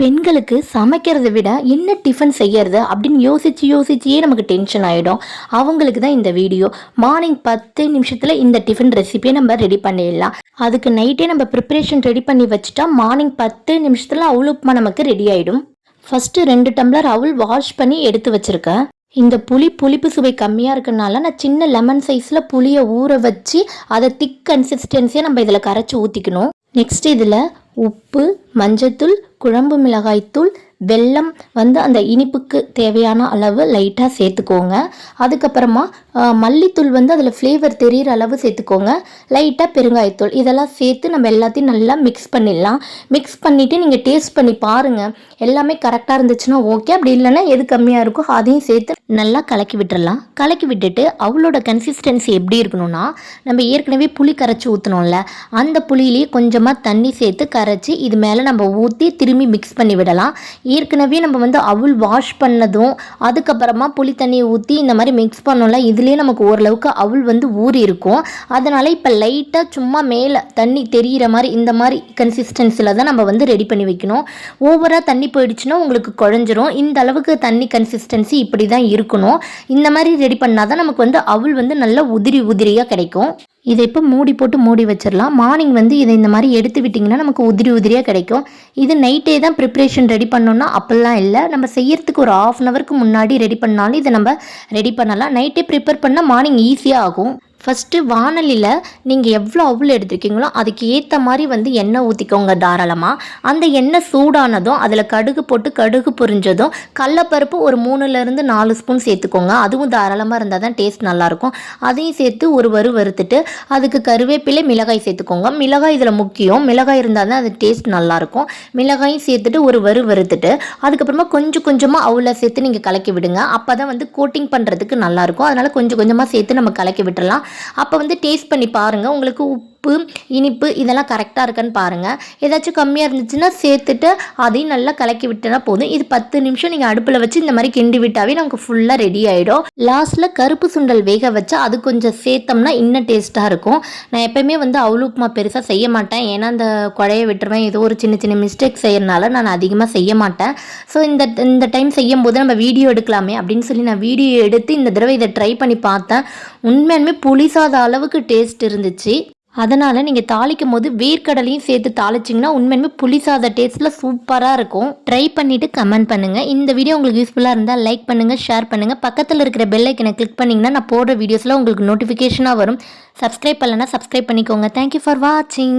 பெண்களுக்கு சமைக்கிறதை விட என்ன டிஃபன் செய்யறது அப்படின்னு யோசிச்சு யோசிச்சியே நமக்கு டென்ஷன் ஆகிடும் அவங்களுக்கு தான் இந்த வீடியோ மார்னிங் பத்து நிமிஷத்தில் இந்த டிஃபன் ரெசிபியை நம்ம ரெடி பண்ணிடலாம். அதுக்கு நைட்டே நம்ம ப்ரிப்பரேஷன் ரெடி பண்ணி வச்சுட்டா மார்னிங் பத்து நிமிஷத்தில் அவுள் உப்புமா நமக்கு ரெடி ஆகிடும் ஃபஸ்ட்டு ரெண்டு டம்ளர் அவுள் வாஷ் பண்ணி எடுத்து வச்சுருக்கேன். இந்த புளி புளிப்பு சுவை கம்மியாக இருக்கனால நான் சின்ன லெமன் சைஸில் புளியை ஊற வச்சு அதை திக் கன்சிஸ்டன்சியாக நம்ம இதில் கரைச்சி ஊற்றிக்கணும் நெக்ஸ்ட் இதில் உப்பு மஞ்சத்தூள் குழம்பு மிளகாய்த்தூள் வெல்லம் வந்து அந்த இனிப்புக்கு தேவையான அளவு லைட்டாக சேர்த்துக்கோங்க. அதுக்கப்புறமா மல்லித்தூள் வந்து அதில் ஃப்ளேவர் தெரிகிற அளவு சேர்த்துக்கோங்க. லைட்டாக பெருங்காயத்தூள். இதெல்லாம் சேர்த்து நம்ம எல்லாத்தையும் நல்லா மிக்ஸ் பண்ணிடலாம். மிக்ஸ் பண்ணிவிட்டு நீங்கள் டேஸ்ட் பண்ணி பாருங்கள் எல்லாமே கரெக்டாக இருந்துச்சுன்னா ஓகே அப்படி இல்லைன்னா எது கம்மியாக இருக்கோ அதையும் சேர்த்து நல்லா கலக்கி விட்டுறலாம் கலக்கி விட்டுட்டு அவளோட கன்சிஸ்டன்சி எப்படி இருக்கணும்னா நம்ம ஏற்கனவே புளி கரைச்சி ஊற்றணும்ல அந்த புளியிலேயே கொஞ்சமாக தண்ணி சேர்த்து கரைச்சி இது மேலே நம்ம ஊற்றி திரும்பி மிக்ஸ் பண்ணி விடலாம். ஏற்கனவே நம்ம வந்து அவுள் வாஷ் பண்ணதும் அதுக்கப்புறமா புளி தண்ணியை ஊற்றி இந்த மாதிரி மிக்ஸ் பண்ணோம்ல இதுலேயே நமக்கு ஓரளவுக்கு அவுள் வந்து ஊறி இருக்கும் அதனால் இப்போ லைட்டாக சும்மா மேலே தண்ணி தெரிகிற மாதிரி இந்த மாதிரி கன்சிஸ்டன்சியில் தான் நம்ம வந்து ரெடி பண்ணி வைக்கணும். ஓவராக தண்ணி போயிடுச்சுன்னா உங்களுக்கு குழஞ்சிரும். இந்த அளவுக்கு தண்ணி கன்சிஸ்டன்சி இப்படி தான் இருக்கணும். இந்த மாதிரி ரெடி பண்ணால் தான் நமக்கு வந்து அவுள் வந்து நல்லா உதிரி உதிரியாக கிடைக்கும். இதை இப்போ மூடி போட்டு மூடி வச்சிடலாம். மார்னிங் வந்து இதை இந்த மாதிரி எடுத்து விட்டிங்கன்னா நமக்கு உதிரி உதிரியாக கிடைக்கும். இது நைட்டே தான் ப்ரிப்ரேஷன் ரெடி பண்ணோன்னா அப்படிலாம் இல்லை. நம்ம செய்யறதுக்கு ஒரு ஆஃப் அன் ஹவருக்கு முன்னாடி ரெடி பண்ணாலும் இதை நம்ம ரெடி பண்ணலாம். நைட்டே ப்ரிப்பேர் பண்ணால் மார்னிங் ஈஸியாக ஆகும். ஃபஸ்ட்டு வானலியில் நீங்கள் எவ்வளோ அவ்வளோ எடுத்துருக்கீங்களோ அதுக்கு ஏற்ற மாதிரி வந்து எண்ணெய் ஊற்றிக்கோங்க தாராளமாக அந்த எண்ணெய் சூடானதும் அதில் கடுகு போட்டு கடுகு பொரிஞ்சதும் கடலப்பருப்பு ஒரு மூணுலேருந்து நாலு ஸ்பூன் சேர்த்துக்கோங்க. அதுவும் தாராளமாக இருந்தால் தான் டேஸ்ட் நல்லாயிருக்கும் அதையும் சேர்த்து ஒரு வறு வறுத்துட்டு அதுக்கு கருவேப்பிலை மிளகாய் சேர்த்துக்கோங்க. மிளகாய் இதில் முக்கியம். மிளகாய் இருந்தால் தான் அது டேஸ்ட் நல்லாயிருக்கும் மிளகாயும் சேர்த்துட்டு ஒரு வறு வறுத்துட்டு அதுக்கப்புறமா கொஞ்சம் கொஞ்சமாக அவ்வளோ சேர்த்து நீங்கள் கலக்கி விடுங்க. அப்போ தான் வந்து கோட்டிங் பண்ணுறதுக்கு நல்லாயிருக்கும் அதனால் கொஞ்சம் கொஞ்சமாக சேர்த்து நம்ம கலக்கி விட்டுடலாம் அப்போ வந்து டேஸ்ட் பண்ணி பாருங்கள் உங்களுக்கு உப்பு உப்பு இனிப்பு இதெல்லாம் கரெக்டாக இருக்கான்னு பாருங்கள் ஏதாச்சும் கம்மியாக இருந்துச்சுன்னா சேர்த்துட்டு அதையும் நல்லா கலக்கி விட்டனா போதும். இது பத்து நிமிஷம் நீங்கள் அடுப்பில் வச்சு இந்த மாதிரி கிண்டி விட்டாவே நமக்கு ஃபுல்லாக ரெடி ஆகிடும் லாஸ்ட்டில் கருப்பு சுண்டல் வேக வச்சு அது கொஞ்சம் சேர்த்தோம்னா இன்னும் டேஸ்ட்டாக இருக்கும். நான் எப்பயுமே வந்து அவ்வளோ உப்புமா பெருசாக செய்ய மாட்டேன். ஏன்னா அந்த குழைய விட்டுருவேன். ஏதோ ஒரு சின்ன சின்ன மிஸ்டேக் செய்யறனால நான் அதிகமாக செய்ய மாட்டேன். ஸோ இந்த இந்த டைம் செய்யும் போது நம்ம வீடியோ எடுக்கலாமே அப்படின்னு சொல்லி நான் வீடியோ எடுத்து இந்த தடவை இதை ட்ரை பண்ணி பார்த்தேன். உண்மையாலுமே புளிசாத அளவுக்கு டேஸ்ட் இருந்துச்சு. அதனால் நீங்கள் தாளிக்கும் போது வேர்க்கடலையும் சேர்த்து தாளிச்சிங்கன்னா உண்மையுமே புளி சாத டேஸ்ட்டில் சூப்பராக இருக்கும். ட்ரை பண்ணிவிட்டு கமெண்ட் பண்ணுங்கள் இந்த வீடியோ உங்களுக்கு யூஸ்ஃபுல்லாக இருந்தால் லைக் பண்ணுங்கள் ஷேர் பண்ணுங்கள் பக்கத்தில் இருக்கிற பெல் ஐக்கனை கிளிக் பண்ணிங்கன்னா நான் போடுற வீடியோஸில் உங்களுக்கு நோட்டிஃபிகேஷனாக வரும். சப்ஸ்கிரைப் பண்ணலன்னா சப்ஸ்கிரைப் பண்ணிக்கோங்க. தேங்க்யூ ஃபார் வாட்சிங்